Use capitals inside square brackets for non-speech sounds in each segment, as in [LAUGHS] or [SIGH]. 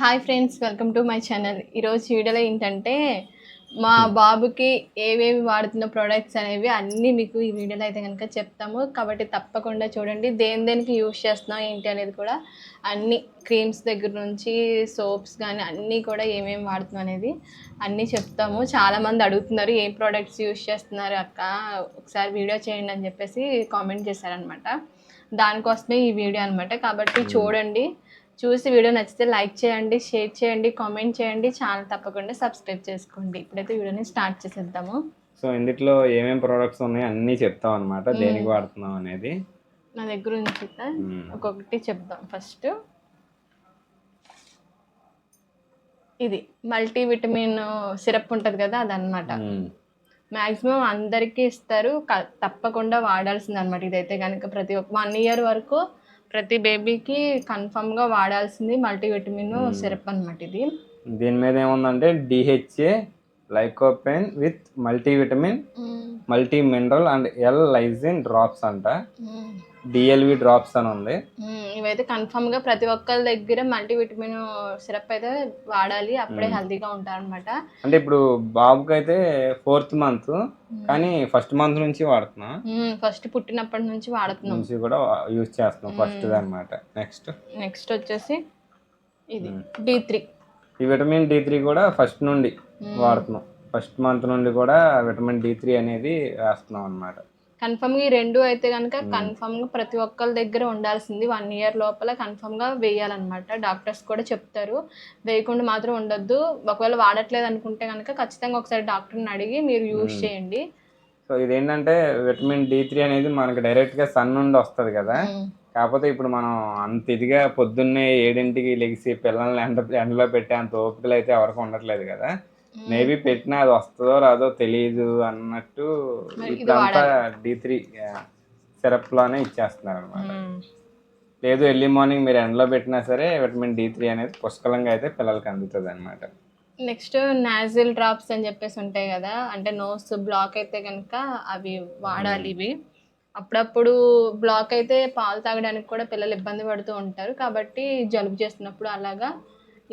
Hi friends welcome to my channel. ఈరోజు వీడియోలో ఏంటంటే మా బాబుకి ఏవేవి వాడుతున్న ప్రోడక్ట్స్ అనేవి అన్నీ మీకు ఈ వీడియోలో అయితే కనుక చెప్తాము. కాబట్టి తప్పకుండా చూడండి దేని దేనికి యూస్ చేస్తున్నాం ఏంటి అనేది కూడా అన్ని క్రీమ్స్ దగ్గర నుంచి సోప్స్ కానీ అన్నీ కూడా ఏమేమి వాడుతున్నాం అనేది అన్నీ చెప్తాము. చాలామంది అడుగుతున్నారు ఏ ప్రోడక్ట్స్ యూస్ చేస్తున్నారు అక్క? ఒకసారి వీడియో చేయండి అని చెప్పేసి కామెంట్ చేశారనమాట దానికోసమే ఈ వీడియో అనమాట కాబట్టి చూడండి చూసి వీడియో నచ్చితే లైక్ చేయండి షేర్ చేయండి కామెంట్ చేయండి. ఛానల్ తప్పకుండా సబ్స్క్రైబ్ చేసుకోండి. ఇప్పుడైతే వీడియోని స్టార్ట్ చేసేద్దాము. సో ఇందులో ఏమేమి ప్రోడక్ట్స్ ఉన్నాయి అన్నీ చెప్తాం అనమాట దేనికి వాడుతున్నాం అనేది. నా దగ్గర నుంచి. ఒక్కొక్కటి చెప్దాం ఫస్ట్. ఇది మల్టీ విటమిన్ సిరప్ ఉంటుంది కదా అదనమాట మ్మ్. మ్యాక్సిమం అందరికీ ఇస్తారు. తప్పకుండా వాడాల్సింది అనమాట ఇదైతే కనుక ప్రతి ఒక్క వన్ ఇయర్ వరకు ప్రతి బేబీకి కన్ఫామ్గా వాడాల్సింది మల్టీవిటమిన్ సిరప్ అనమాట ఇది. దీని మీద ఏముందంటే DHA lycopene with multivitamin multi mineral and L lysine drops అంట. డిఎల్వి డ్రాప్స్ అని ఉంది. ఇవైతే కన్ఫామ్గా ప్రతి ఒక్కరి దగ్గర మల్టీవిటమిన్ సిరప్ అయితే వాడాలి. అప్పుడే హెల్తీగా ఉంటారనమాట అంటే ఇప్పుడు బాబుకి అయితే ఫోర్త్ మంత్ కానీ ఫస్ట్ మంత్ నుంచి వాడుతున్నాం. ఫస్ట్ పుట్టినప్పటి నుంచి వాడుతున్నాం. నుంచి కూడా యూజ్ చేస్తున్నాం ఫస్ట్ అన్నమాట. నెక్స్ట్ నెక్స్ట్ వచ్చేసి ఇది డి త్రీ ఈ విటమిన్ డి త్రీ కూడా ఫస్ట్ నుండి వాడుతున్నాం. ఫస్ట్ మంత్ నుండి కూడా విటమిన్ డి త్రీ అనేది వేస్తున్నాం అన్నమాట కన్ఫర్మ్గా ఈ రెండు అయితే కనుక కన్ఫర్మ్గా ప్రతి ఒక్కరి దగ్గర ఉండాల్సింది వన్ ఇయర్ లోపల కన్ఫర్మ్గా వేయాలన్నమాట. డాక్టర్స్ కూడా చెప్తారు. వేయకుండా మాత్రం ఉండొద్దు. ఒకవేళ వాడట్లేదు అనుకుంటే కనుక ఖచ్చితంగా ఒకసారి డాక్టర్ని అడిగి మీరు యూజ్ చేయండి. సో ఇదేంటంటే విటమిన్ డి త్రీ అనేది మనకి డైరెక్ట్గా సన్ నుండి వస్తుంది కదా. కాకపోతే ఇప్పుడు మనం అంత ఇదిగా పొద్దున్నే ఏడింటికి లెగిసి పిల్లల్ని ఎండ ఎండలో పెట్టే అంత ఓపికలు అయితే ఎవరికి ఉండట్లేదు కదా. మేబీ పెట్టినా అది వస్తుందో రాదో తెలియదు అన్నట్టు మరి ఇది ఇప్పుడంతా డి త్రీ సిరప్లోనే ఇచ్చేస్తున్నారు అనమాట. లేదు ఎర్లీ మార్నింగ్ మీరు ఎండలో పెట్టినా సరే విటమిన్ డి త్రీ అనేది పుష్కలంగా అయితే పిల్లలకి అందుతుంది అనమాట నెక్స్ట్ నాజిల్ డ్రాప్స్ అని చెప్పేసి ఉంటాయి కదా అంటే నోస్ బ్లాక్ అయితే కనుక అవి వాడాలి ఇవి. అప్పుడప్పుడు బ్లాక్ అయితే పాలు తాగడానికి కూడా పిల్లలు ఇబ్బంది పడుతూ ఉంటారు. కాబట్టి జలుబు చేస్తున్నప్పుడు అలాగా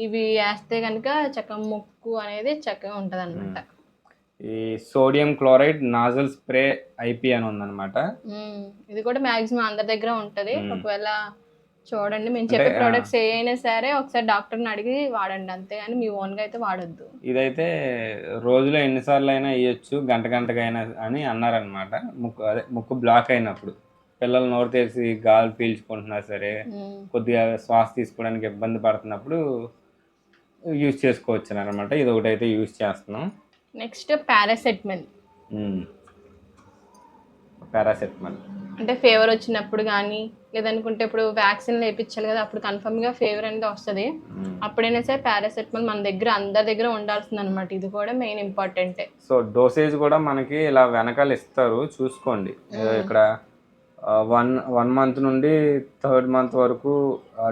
ఇవి వేస్తే కనుక చక్కగా ముక్కు అనేది చక్కగా ఉంటుంది అనమాట ఈ sodium chloride nasal spray IP అని ఉందన్నమాట. ఇది కూడా మాక్సిమం అందరి దగ్గర ఉంటుంది. ఒకవేళ చూడండి మేము చెప్పే ప్రోడక్ట్స్ ఏ అయినా సరే ఒకసారి డాక్టర్ని అడిగి వాడండి. అంతేగాని మీ ఓన్గా అయితే వాడొద్దు. ఇదైతే రోజులో ఎన్నిసార్లు అయినా వేయొచ్చు గంట గంటకైనా అని అన్నారనమాట ముక్కు అదే ముక్కు బ్లాక్ అయినప్పుడు. పిల్లలు నోరు తెరిచి గాలి పీల్చుకుంటున్నా సరే. కొద్దిగా శ్వాస తీసుకోవడానికి ఇబ్బంది పడుతున్నప్పుడు యూజ్ చేసుకోవచ్చు అనమాట ఇది ఒకటి అయితే యూజ్ చేస్తున్నాం. Next paracetamol. పారాసెటమాల్. అంటే ఫీవర్ వచ్చినప్పుడు కానీ లేదనుకుంటే ఇప్పుడు వ్యాక్సిన్ వేయించాలి కదా అప్పుడు కన్ఫర్మ్గా ఫీవర్ అనేది వస్తుంది. అప్పుడైనా సరే పారాసెటమాల్ మన దగ్గర అందరి దగ్గర ఉండాల్సింది అనమాట ఇది కూడా మెయిన్ ఇంపార్టెంటే. సో డోసేజ్ కూడా మనకి ఇలా వెనకాల ఇస్తారు. చూసుకోండి. ఇక్కడ వన్ వన్ మంత్ నుండి థర్డ్ మంత్ వరకు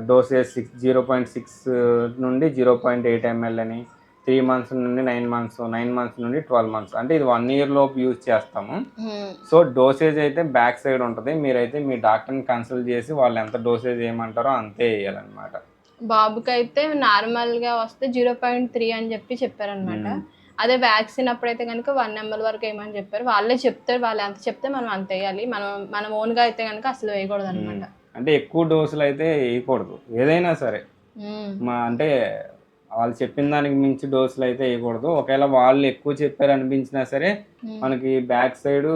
dosage six zero point six నుండి జీరో పాయింట్ ఎయిట్ ఎంఎల్ అని త్రీ మంత్స్ నుండి నైన్ మంత్స్ నైన్ మంత్స్ నుండి ట్వెల్వ్ మంత్స్. అంటే ఇది వన్ ఇయర్ లోపు యూజ్ చేస్తాము. సో డోసేజ్ అయితే బ్యాక్ సైడ్ ఉంటుంది. మీరైతే మీ డాక్టర్ని కన్సల్ట్ చేసి వాళ్ళు ఎంత డోసేజ్ వేయమంటారో అంతే వేయాలన్నమాట బాబుకి అయితే నార్మల్గా వస్తే జీరో పాయింట్ త్రీ అని చెప్పి చెప్పారనమాట అదే వ్యాక్సిన్ అప్పుడైతే కనుక వన్ ఎంఎల్ వరకు వేయమని చెప్పారు? వాళ్ళే చెప్తారు వాళ్ళు ఎంత చెప్తే మనం అంత వేయాలి. మనం మనం ఓన్గా అయితే కనుక అసలు వేయకూడదు అనమాట అంటే ఎక్కువ డోసులు అయితే వేయకూడదు. ఏదైనా సరే. మా అంటే వాళ్ళు చెప్పిన దానికి మించి డోసులు అయితే వేయకూడదు. ఒకవేళ వాళ్ళు ఎక్కువ చెప్పారు అనిపించినా సరే మనకి బ్యాక్ సైడ్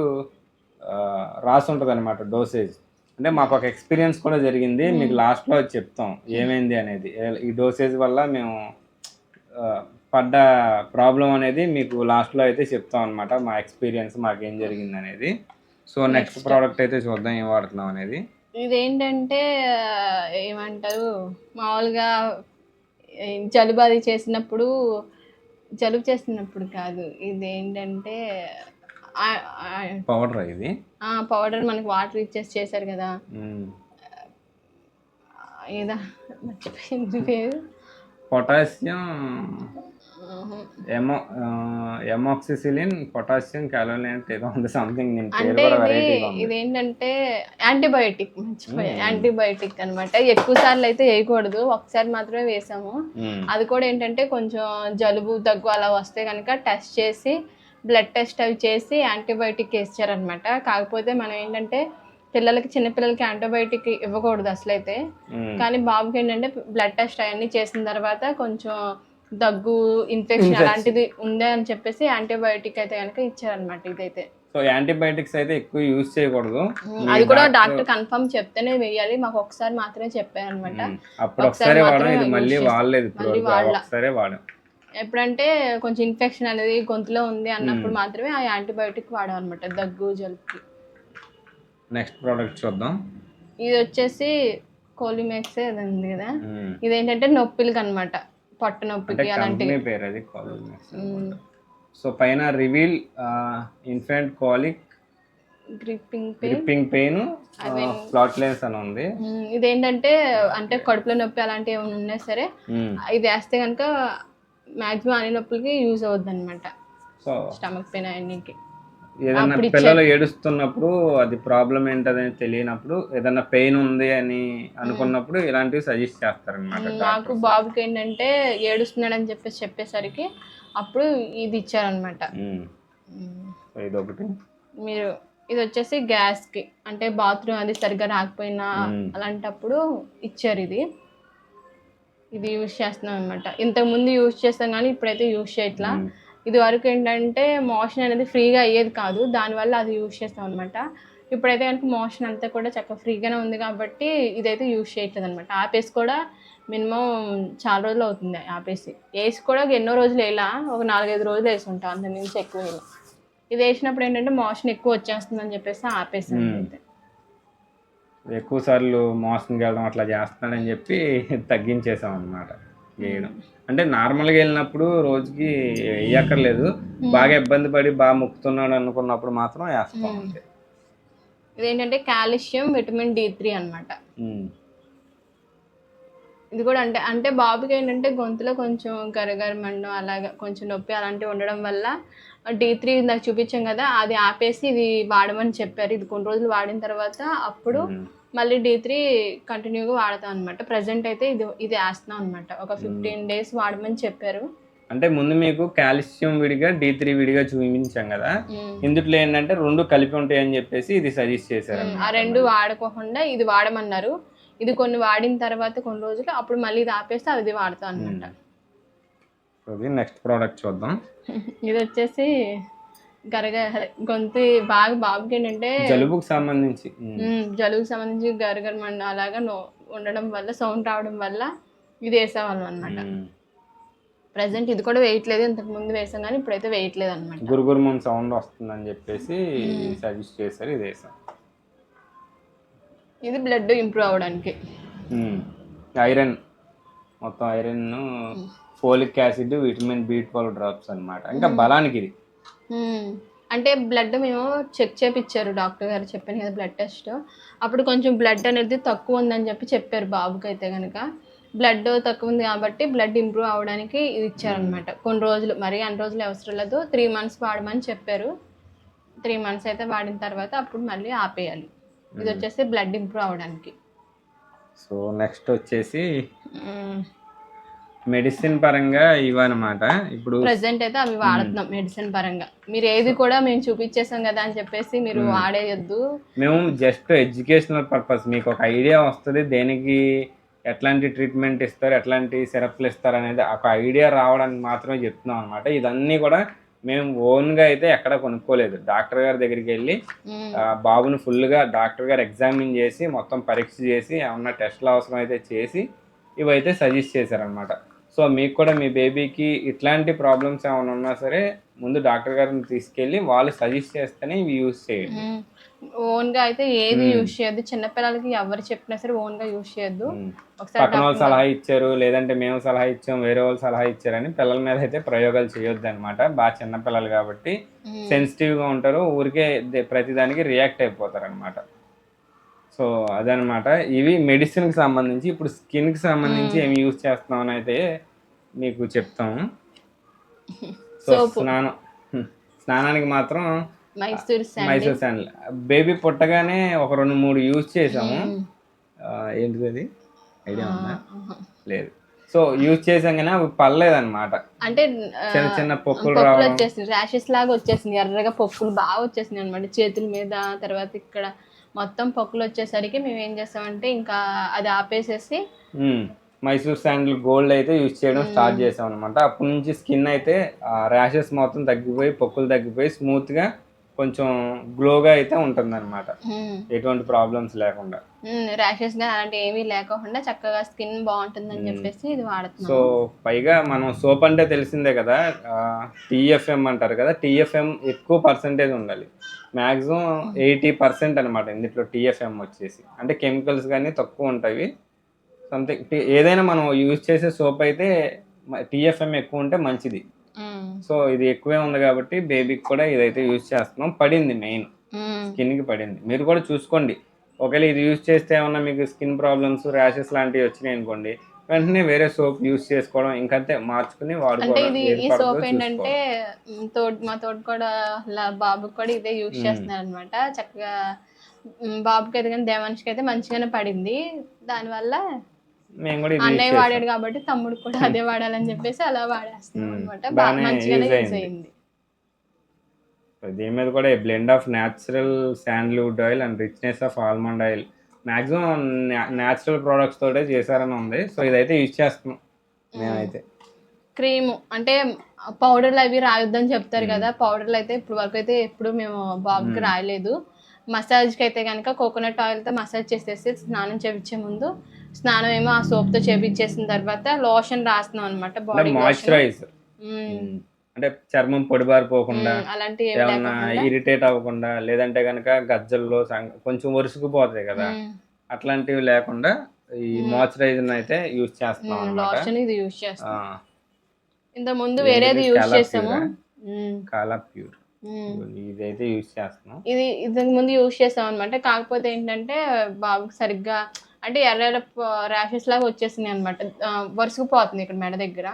రాసి ఉంటుంది అనమాట డోసేజ్. అంటే మాకు ఒక ఎక్స్పీరియన్స్ కూడా జరిగింది. మీకు లాస్ట్లో చెప్తాం. ఏమైంది అనేది. ఈ డోసేజ్ వల్ల మేము పడ్డ ప్రాబ్లం అనేది మీకు లాస్ట్లో అయితే చెప్తాం అనమాట మా ఎక్స్పీరియన్స్ మాకేం జరిగింది అనేది సో నెక్స్ట్ ప్రోడక్ట్ అయితే చూద్దాం ఏం వాడుతున్నాం అనేది. ఇదేంటంటే ఏమంటారు మామూలుగా జలుబు అది చేసినప్పుడు జలుబు చేసినప్పుడు కాదు. ఇదేంటంటే పౌడర్ ఇది? పౌడర్ మనకి వాటర్ ఇచ్చేసి చేశారు కదా. మ్మ్. ఏదా మర్చిపోయింది పేరు. పొటాషియం ఎమో ఎమాక్సిసిలిన్ పొటాషియం ఏదో ఉంది సంథింగ్ నేను అంటే ఇది ఇదేంటంటే యాంటీబయోటిక్ యాంటీబయోటిక్ అన్నమాట. ఎక్కువ సార్లు అయితే వేయకూడదు ఒకసారి మాత్రమే వేసాము. అది కూడా ఏంటంటే కొంచెం జలుబు దగ్గు అలా వస్తే కనుక టెస్ట్ చేసి బ్లడ్ టెస్ట్ అవి చేసి యాంటీబయోటిక్ వేసారనమాట కాకపోతే మనం ఏంటంటే పిల్లలకి చిన్నపిల్లలకి యాంటీబయోటిక్ ఇవ్వకూడదు అసలైతే. కానీ బాబుకి ఏంటంటే బ్లడ్ టెస్ట్ అవన్నీ చేసిన తర్వాత కొంచెం దగ్గు ఇన్ఫెక్షన్ అలాంటిది ఉందే అని చెప్పేసి యాంటీబయోటిక్ అయితే కనుక ఇచ్చారనమాట ఇదైతే. సో యాంటీబయాటిక్స్ అయితే ఎక్కువ యూజ్ చేయకూడదు. అది కూడా డాక్టర్- కన్ఫర్మ్ చెప్తేనే వేయాలి. మాకు ఒకసారి మాత్రమే చెప్పారు అనమాట. అప్పుడు ఒకసారి వాడడం మాత్రమే ఇది మళ్ళీ. వాడలేదు. ఒకసారే వాడాం. ఎప్పుడంటే కొంచెం ఇన్ఫెక్షన్ అనేది గొంతులో ఉంది అన్నప్పుడు మాత్రమే ఆ యాంటీబయోటిక్ వాడాం అనమాట దగ్గు జలుబుకి. నెక్స్ట్ ప్రోడక్ట్ చూద్దాం. ఇది వచ్చేసి కోలిమెక్స్ అది ఉంది కదా. ఇదేంటంటే నొప్పిలకి అనమాట పొట్ట అంటే నొప్పికి అలాంటివి పేరు అది. సో పైన reveal infant colic gripping pain gripping pain flatulence అని ఉంది. ఇదేంటంటే అంటే కడుపులో నొప్పి అలాంటివి ఏమైనా ఉన్నా సరే. ఇది వేస్తే కనుక మాక్సిమం అన్ని నొప్పులకి యూజ్ అవుద్ది అనమాట సో స్టమక్ పెయిన్ అన్నికి ఏదైనా పిల్లలు ఏడుస్తున్నప్పుడు అది ప్రాబ్లం ఏంటదని తెలియనప్పుడు ఏదైనా పెయిన్ ఉంది అని అనుకున్నప్పుడు ఇలాంటివి సజెస్ట్ చేస్తారనమాట నాకు బాబుకి ఏంటంటే ఏడుస్తున్నాడని చెప్పేసి చెప్పేసరికి అప్పుడు ఇది ఇచ్చారనమాట సో ఇది ఒకటి మీరు ఇది వచ్చేసి గ్యాస్కి అంటే బాత్రూమ్ అది సరిగ్గా రాకపోయినా. అలాంటప్పుడు ఇచ్చారు ఇది. ఇది యూజ్ చేస్తున్నాం అనమాట ఇంతకుముందు యూజ్ చేస్తాం కానీ ఇప్పుడైతే యూజ్ చేయట్లా. ఇది వరకు ఏంటంటే మోషన్ అనేది ఫ్రీగా అయ్యేది కాదు. దానివల్ల అది యూజ్ చేస్తాం అనమాట ఇప్పుడైతే కనుక మోషన్ అంతా కూడా చక్కగా ఫ్రీగానే ఉంది కాబట్టి ఇదైతే యూజ్ చేయట్లేదు అనమాట ఆపేసి కూడా మినిమం చాలా రోజులు అవుతుంది ఆపేసి. వేసి కూడా ఎన్నో రోజులు వేలా ఒక నాలుగైదు రోజులు వేసి ఉంటాం. అంత మించి ఎక్కువ. ఇది వేసినప్పుడు ఏంటంటే మోషన్ ఎక్కువ వచ్చేస్తుందని చెప్పేసి ఆపేసాను మ్మ్. అయితే ఎక్కువ సార్లు మోసంకి వెళ్ళడం అట్లా చేస్తున్నాడని చెప్పి తగ్గించేసాం అనమాట వేయడం. అంటే నార్మల్గా వెళ్ళినప్పుడు రోజుకి వేయక్కర్లేదు. బాగా ఇబ్బంది పడి బాగా ముక్కుతున్నాడు అనుకున్నప్పుడు మాత్రం వేస్తాం అంతే. ఇదేంటంటే కాల్షియం విటమిన్ డి త్రీ అనమాట. ఇది కూడా అంటే అంటే బాబుకి ఏంటంటే గొంతులో కొంచెం గరగరమండం అలాగా కొంచెం నొప్పి అలాంటివి ఉండడం వల్ల డి త్రీ నాకు చూపించాం కదా అది ఆపేసి ఇది వాడమని చెప్పారు. ఇది కొన్ని రోజులు వాడిన తర్వాత అప్పుడు. మళ్ళీ డి త్రీ కంటిన్యూగా వాడతాం అనమాట ప్రజెంట్ అయితే ఇది ఇది వేస్తున్నాం అనమాట ఒక ఫిఫ్టీన్ డేస్ వాడమని చెప్పారు. అంటే ముందు మీకు కాల్షియం విడిగా డి త్రీ విడిగా చూపించాం కదా. ఇందులో ఏంటంటే రెండు కలిపి ఉంటాయి అని చెప్పేసి ఇది సజెస్ట్ చేశారు ఆ రెండు వాడుకోకుండా ఇది వాడమన్నారు. ఇది కొన్ని వాడిన తర్వాత కొన్ని రోజులు అప్పుడు మళ్ళీ ఇది ఆపేస్తే అది వాడతాం అనమాట నెక్స్ట్ ప్రోడక్ట్ చూద్దాం. [LAUGHS] ఇది వచ్చేసి గరగ గొంతు బాగా బాబుకి ఏంటంటే జలుబుకు సంబంధించి. జలుబుకి సంబంధించి గరగరమండ అలాగా నో ఉండడం వల్ల సౌండ్ రావడం వల్ల ఇది వేసేవాళ్ళం అనమాట. ప్రజెంట్ ఇది కూడా వేయట్లేదు ఇంతకు ముందు వేసాం కానీ ఇప్పుడైతే వేయట్లేదు అనమాట గురుగురుమం సౌండ్ వస్తుందని చెప్పేసి సజెస్ట్ చేశారు ఇది వేసాం. ఇది బ్లడ్ ఇంప్రూవ్ అవడానికి. ఐరన్. మొత్తం iron folic acid vitamin B twelve drops అన్నమాట. ఇంకా బలానికి ఇది అంటే బ్లడ్ మేము చెక్ చేపించారు డాక్టర్ గారు చెప్పాను కదా బ్లడ్ టెస్ట్ అప్పుడు కొంచెం బ్లడ్ అనేది తక్కువ ఉందని చెప్పి చెప్పారు బాబుకి అయితే కనుక బ్లడ్ తక్కువ ఉంది కాబట్టి బ్లడ్ ఇంప్రూవ్ అవ్వడానికి ఇది ఇచ్చారనమాట కొన్ని రోజులు మరీ అన్ని రోజులు అవసరం లేదు. త్రీ మంత్స్ వాడమని చెప్పారు. త్రీ మంత్స్ అయితే వాడిన తర్వాత అప్పుడు మళ్ళీ ఆపేయాలి. ఇది వచ్చేసి బ్లడ్ ఇంప్రూవ్ అవ్వడానికి సో నెక్స్ట్ వచ్చేసి మెడిసిన్ పరంగా ఇవన్నమాట ఇప్పుడు ప్రజెంట్ అయితే అవి వాడుతున్నాం మెడిసిన్ పరంగా. మీరు ఏది కూడా మేము చూపించేసాం కదా అని చెప్పేసి మీరు వాడేయొద్దు. మేము జస్ట్ ఎడ్యుకేషనల్ పర్పస్ మీకు ఒక ఐడియా వస్తుంది దేనికి ఎట్లాంటి ట్రీట్మెంట్ ఇస్తారు ఎట్లాంటి సిరప్లు ఇస్తారు అనేది ఒక ఐడియా రావడానికి మాత్రమే చెప్తున్నాం అనమాట ఇదన్నీ కూడా మేము ఓన్గా అయితే ఎక్కడ కొనుక్కోలేదు. డాక్టర్ గారి దగ్గరికి వెళ్ళి బాబుని ఫుల్గా డాక్టర్ గారు ఎగ్జామిన్ చేసి మొత్తం పరీక్ష చేసి ఏమన్నా టెస్ట్లు అవసరం అయితే చేసి ఇవైతే సజెస్ట్ చేశారనమాట సో మీకు కూడా మీ బేబీకి ఇట్లాంటి ప్రాబ్లమ్స్ ఏమైనా ఉన్నా సరే ముందు డాక్టర్ గారిని తీసుకెళ్ళి వాళ్ళు సజెస్ట్ చేస్తేనే ఇవి యూస్ చేయండి. ఓన్గా అయితే ఏది యూజ్ చేయొద్దు. చిన్నపిల్లలకి ఎవరు చెప్పినా సరే ఓన్గా యూజ్ చేయొద్దు. పక్కన వాళ్ళు సలహా ఇచ్చారు లేదంటే మేము సలహా ఇచ్చాం వేరే వాళ్ళు సలహా ఇచ్చారని పిల్లల మీద అయితే ప్రయోగాలు చేయొద్దు అనమాట బాగా చిన్న పిల్లలు కాబట్టి. సెన్సిటివ్గా ఉంటారు ఊరికే ప్రతిదానికి రియాక్ట్ అయిపోతారు అనమాట సో అదనమాట ఇవి మెడిసిన్కి సంబంధించి ఇప్పుడు స్కిన్కి సంబంధించి ఏమి యూజ్ చేస్తున్నాం అని అయితే మీకు చెప్తాము సో స్నానం. స్నానానికి మాత్రం మైసూర్ శాండిల్ బేబీ పుట్టగానే ఒక రెండు మూడు యూజ్ చేసాము ఏంటిది అది? ఐడియా ఉందా? లేదు. సో యూజ్ చేసాం కానీ అవి పర్లేదన్నమాట అంటే చిన్న చిన్న రావడం. వచ్చేసింది ర్యాషెస్ లాగా వచ్చేసింది ఎర్రగా పొక్కులు బాగా వచ్చేసింది అనమాట చేతుల మీద తర్వాత ఇక్కడ మొత్తం పొక్కులు వచ్చేసరికి మేము ఏం చేస్తామంటే ఇంకా అది ఆపేసేసి. మైసూర్ శాండిల్ గోల్డ్ అయితే యూజ్ చేయడం స్టార్ట్ చేసాం అనమాట అప్పటి నుంచి స్కిన్ అయితే ర్యాషెస్ మొత్తం తగ్గిపోయి పొక్కులు తగ్గిపోయి స్మూత్గా కొంచెం గ్లోగా అయితే ఉంటుంది అనమాట ఎటువంటి ప్రాబ్లమ్స్ లేకుండా. ర్యాషెస్గా అలాంటి ఏమీ లేకుండా చక్కగా స్కిన్ బాగుంటుందని చెప్పేసి ఇది వాడుతున్నాం. సో పైగా మనం సోప్ అంటే తెలిసిందే కదా టీఎఫ్ఎం అంటారు కదా టీఎఫ్ఎం ఎక్కువ పర్సంటేజ్ ఉండాలి. మ్యాక్సిమం ఎయిటీ పర్సెంట్ అనమాట ఇందులో టీఎఫ్ఎం వచ్చేసి. అంటే కెమికల్స్ కానీ తక్కువ ఉంటాయి. సంథింగ్ ఏదైనా మనం యూజ్ చేసే సోప్ అయితే టీఎఫ్ఎం ఎక్కువ ఉంటే మంచిది. సో ఇది ఎక్కువే ఉంది కాబట్టి బేబీకి కూడా ఇదైతే యూజ్ చేస్తున్నాం. పడింది మెయిన్ మ్మ్. స్కిన్కి పడింది. మీరు కూడా చూసుకోండి. ఒకవేళ ఇది యూజ్ చేస్తే ఏమన్నా మీకు స్కిన్ ప్రాబ్లమ్స్ ర్యాషెస్ లాంటివి వచ్చినాయి అనుకోండి వెంటనే వేరే సోప్ యూజ్ చేసుకోవడం ఇంకంతే మార్చుకుని వాడుకోవడం ఈ సోప్ ఏంటంటే. మ్, తోడు మా తోడు కూడా బాబుకి కూడా ఇదే యూజ్ చేస్తున్నారు అనమాట చక్కగా బాబుకి అయితే కానీ దేవాన్ష్కి అయితే మంచిగానే పడింది. దానివల్ల మేము కూడా అన్నయ్య. వాడాడు కాబట్టి తమ్ముడు కూడా అదే [LAUGHS] వాడాలని చెప్పేసి అలా వాడేస్తున్నాం అనమాట బాగానే మంచిగానే యూజ్ అయింది. దీని మీద కూడా blend of natural sandalwood oil and richness of almond oil maximum natural products తోటే చేశారని ఉంది. సో ఇదైతే యూజ్ చేస్తున్నాం మేమైతే. క్రీమ్ అంటే పౌడర్లు అవి రాయొద్దని చెప్తారు కదా. పౌడర్లు అయితే ఇప్పుడు వరకు అయితే ఎప్పుడు మేము బాబుకి రాయలేదు. మసాజ్కి అయితే కనుక కోకోనట్ ఆయిల్తో మసాజ్ చేసేసి స్నానం చేపించే ముందు స్నానం ఏమో ఆ సోప్తో చేపించేసిన తర్వాత లోషన్ రాస్తున్నాం అనమాట బాడీ మాయిశ్చరైజ్ అంటే చర్మం పొడిబారిపోకుండా ఏమన్నా ఇరిటేట్ అవ్వకుండా లేదంటే కనుక గజ్జల్లో కొంచెం వరుసుకుపోతాయి కదా. అట్లాంటివి లేకుండా ఈ మాయిశ్చరైజర్ అయితే యూజ్ చేస్తున్నాం అనమాట లోషన్ ఇది యూజ్ చేస్తాం. ఇంత ముందు వేరేది? యూజ్ చేసాము. కాలా ప్యూర్. ఇదైతే యూజ్ చేస్తున్నాం. ఇది ఇంతకు ముందు యూజ్ చేస్తాం అనమాట కాకపోతే ఏంటంటే బాబుకి సరిగ్గా అంటే ఎర్ర ఎర్ర ర్యాషెస్ లాగా వచ్చేసింది అనమాట వరుసకుపోతుంది ఇక్కడ మెడ దగ్గర.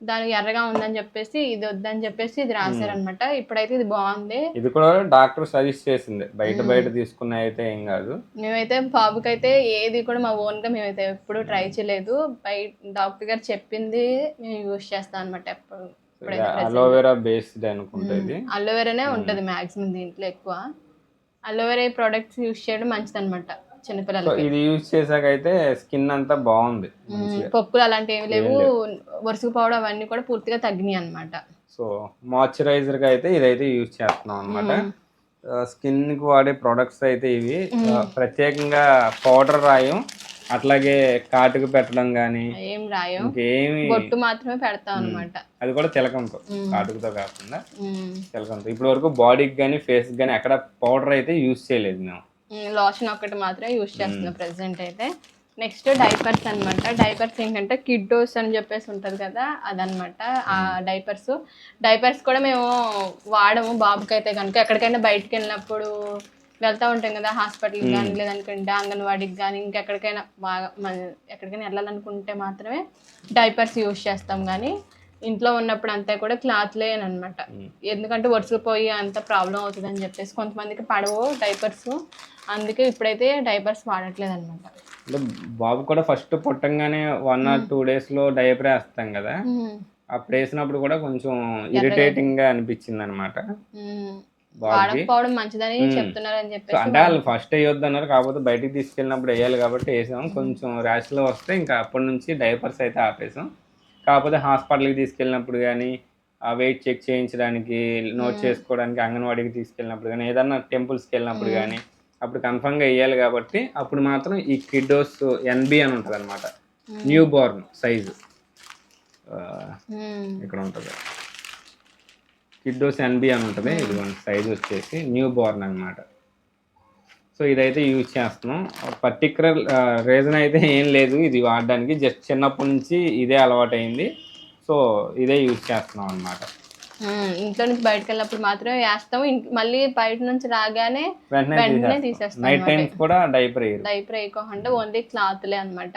దానికి ఎర్రగా ఉందని చెప్పేసి ఇది వద్దని చెప్పేసి ఇది రాశారనమాట ఇప్పుడైతే ఇది బాగుంది. ఇది కూడా డాక్టర్ సజెస్ట్ చేసింది. బయట బయట తీసుకున్న అయితే ఏం కాదు. మేమైతే బాబుకి అయితే ఏది కూడా మా ఓన్గా మేమైతే ఎప్పుడు ట్రై చేయలేదు. బయట డాక్టర్ గారు చెప్పింది మేము యూజ్ చేస్తాం అనమాట ఎప్పుడు. అలోవెరా బేస్డ్ అనుకుంటా అలోవెరానే ఉంటుంది మాక్సిమం దీంట్లో ఎక్కువ. అలోవెరా ప్రోడక్ట్స్ యూజ్ చేయడం మంచిది అనమాట సో చిన్నపిల్లలకి ఇది యూజ్ చేసాక అయితే స్కిన్ అంతా బాగుంది. పొక్కులు అలాంటివి ఏమి లేవు. వరుసకుపోవడం అవన్నీ కూడా పూర్తిగా తగ్గినాయి అనమాట సో మాయిశ్చరైజర్గా అయితే ఇదైతే యూజ్ చేస్తున్నాం అనమాట స్కిన్కి వాడే ప్రొడక్ట్స్ అయితే ఇవి. ప్రత్యేకంగా పౌడర్ రాయం అట్లాగే కాటుకు పెట్టడం కానీ ఏం రాయం. ఇంకేమి బొట్టు మాత్రమే పెడతాం అనమాట అది కూడా తిలకంతో కాటుకుతో కాకుండా తిలకంతో. ఇప్పటి వరకు బాడీకి కానీ ఫేస్ కానీ అక్కడ పౌడర్ అయితే యూజ్ చేయలేదు మేము. లోషన్ ఒకటి మాత్రమే యూజ్ చేస్తున్నాం ప్రెసెంట్ అయితే. నెక్స్ట్ డైపర్స్ అన్నమాట. డైపర్స్ ఏంటంటే కిడ్డోస్ అని చెప్పేసి ఉంటుంది కదా అదనమాట ఆ డైపర్స్ డైపర్స్ కూడా మేము వాడము బాబుకి అయితే కనుక. ఎక్కడికైనా బయటకు వెళ్ళినప్పుడు వెళ్తూ ఉంటాం కదా హాస్పిటల్కి కానీ లేదనుకుంటే అంగన్వాడీకి కానీ ఇంకెక్కడికైనా బాగా ఎక్కడికైనా వెళ్ళాలనుకుంటే మాత్రమే డైపర్స్ యూజ్ చేస్తాం కానీ ఇంట్లో ఉన్నప్పుడు అంతా కూడా క్లాత్లే అనమాట ఎందుకంటే వరుసపోయి అంత ప్రాబ్లం అవుతుంది అని చెప్పేసి కొంతమందికి పడవు డైపర్స్ అందుకే ఇప్పుడైతే డైపర్స్ వాడట్లేదు అనమాట బాబు కూడా ఫస్ట్ పుట్టంగానే వన్ ఆర్ టూ డేస్లో డైపర్ వేస్తాం కదా. అప్పుడు వేసినప్పుడు కూడా కొంచెం ఇరిటేటింగ్గా అనిపించింది అనమాట వాడకపోవడం మంచిదని చెప్తున్నారు అని సో చెప్పేసి అంటే వాళ్ళు ఫస్ట్ వేయొద్దు అన్నారు కాకపోతే బయటికి తీసుకెళ్ళినప్పుడు వేయాలి కాబట్టి వేసాం. కొంచెం ర్యాష్లో వస్తే ఇంకా అప్పటి నుంచి డైపర్స్ అయితే ఆపేసాం. కాకపోతే హాస్పిటల్కి తీసుకెళ్ళినప్పుడు కానీ ఆ వెయిట్ చెక్ చేయించడానికి నోట్ చేసుకోవడానికి అంగన్వాడీకి తీసుకెళ్ళినప్పుడు కానీ ఏదన్నా టెంపుల్స్కి వెళ్ళినప్పుడు కానీ అప్పుడు కన్ఫర్మ్గా వేయాలి కాబట్టి అప్పుడు మాత్రం ఈ కిడ్డోస్ ఎన్బి అని ఉంటుంది అనమాట న్యూ బోర్న్ సైజు. ఇక్కడ ఉంటుంది. కిడ్డోస్ ఎన్బి అని ఉంటుంది. ఇది సైజ్ వచ్చేసి న్యూ బోర్న్ అన్నమాట. సో ఇదైతే యూజ్ చేస్తున్నాం. పర్టికులర్ రీజన్ అయితే ఏం లేదు. ఇది వాడడానికి. జస్ట్ చిన్నప్పటి నుంచి ఇదే అలవాటైంది. సో ఇదే యూజ్ చేస్తున్నాం అనమాట. ఇంట్లో నుంచి బయటకు వెళ్ళినప్పుడు మాత్రమే వేస్తాము మళ్ళీ బయట నుంచి రాగానే వెంటనే తీసేస్తాం. తీసేస్తాం నైట్ టైమ్స్ కూడా డైపర్ డైపర్ వేయకోకుండా ఓన్లీ క్లాత్లే అనమాట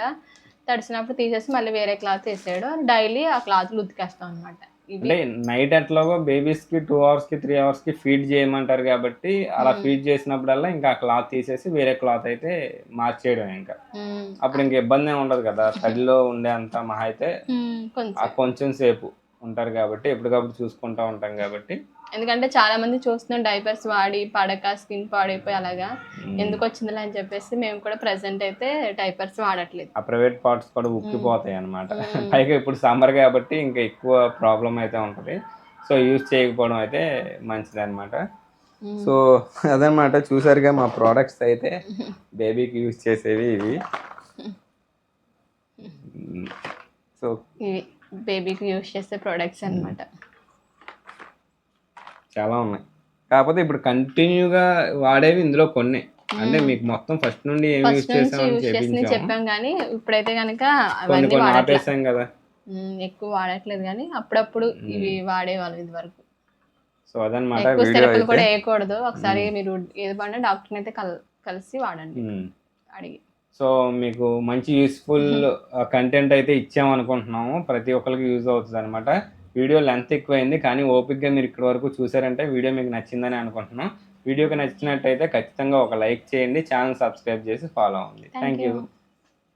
తడిసినప్పుడు తీసేసి మళ్ళీ వేరే క్లాత్ వేసాడు డైలీ ఆ క్లాత్లు ఉతికేస్తాం అనమాట అంటే నైట్ ఎట్లాగో బేబీస్కి టూ అవర్స్కి త్రీ అవర్స్కి ఫీడ్ చేయమంటారు కాబట్టి అలా ఫీడ్ చేసినప్పుడల్లా ఇంకా ఆ క్లాత్ తీసేసి వేరే క్లాత్ అయితే మార్చేయడం ఇంకా. అప్పుడు ఇంక ఇబ్బంది ఉండదు కదా. [LAUGHS] స్టడీలో ఉండే అంత మహా అయితే కొంచెం సేపు. ఉంటారు కాబట్టి ఎప్పటికప్పుడు చూసుకుంటా ఉంటాం కాబట్టి. ఎందుకంటే చాలా మంది చూస్తున్నాం డైపర్స్ వాడి పడక స్కిన్ పాడైపోయి అలాగా. ఎందుకు వచ్చిందిలే అని చెప్పేసి మేము కూడా ప్రెసెంట్ అయితే డైపర్స్ వాడట్లేదు. ఆ ప్రైవేట్ పార్ట్స్ కూడా ఉక్కిపోతాయి అనమాట [LAUGHS] పైగా ఇప్పుడు సమ్మర్ కాబట్టి ఇంకా ఎక్కువ ప్రాబ్లం అయితే ఉంటుంది. సో యూజ్ చేయకపోవడం అయితే మంచిది అనమాట సో అదనమాట చూసారుగా మా ప్రోడక్ట్స్ అయితే [LAUGHS] బేబీకి యూజ్ చేసేవి ఇవి. సో బేబీకి యూస్ చేసే ప్రొడక్ట్స్ అన్నమాట. చాలా ఉన్నాయి. కాకపోతే ఇప్పుడు కంటిన్యూగా వాడేవి ఇందులో కొన్ని. అంటే మీకు మొత్తం ఫస్ట్ నుండి ఏం చేసామని యూస్ చేసి చెప్పించాము చెప్పాం కానీ ఇప్పుడైతే కనుక అవన్నీ ఆపేసాం కదా. ఎక్కువ వాడట్లేదు కానీ అప్పుడప్పుడు ఇవి వాడేవాళ్ళం ఇది వరకు సో అదనమాట కూడా వేయకూడదు. ఒకసారి మీరు ఏది పడినా డాక్టర్ని అయితే కల్ కలిసి వాడండి. అడిగి. సో మీకు మంచి యూస్ఫుల్ కంటెంట్ అయితే ఇచ్చామనుకుంటున్నాము. ప్రతి ఒక్కరికి యూజ్ అవుతుంది అనమాట వీడియో లెంత్ ఎక్కువైంది కానీ ఓపిక్గా మీరు ఇక్కడి వరకు చూసారంటే వీడియో మీకు నచ్చిందని అనుకుంటున్నాం. వీడియోకి నచ్చినట్టయితే ఖచ్చితంగా ఒక లైక్ చేయండి ఛానల్ సబ్స్క్రైబ్ చేసి ఫాలో అవ్వండి. Thank you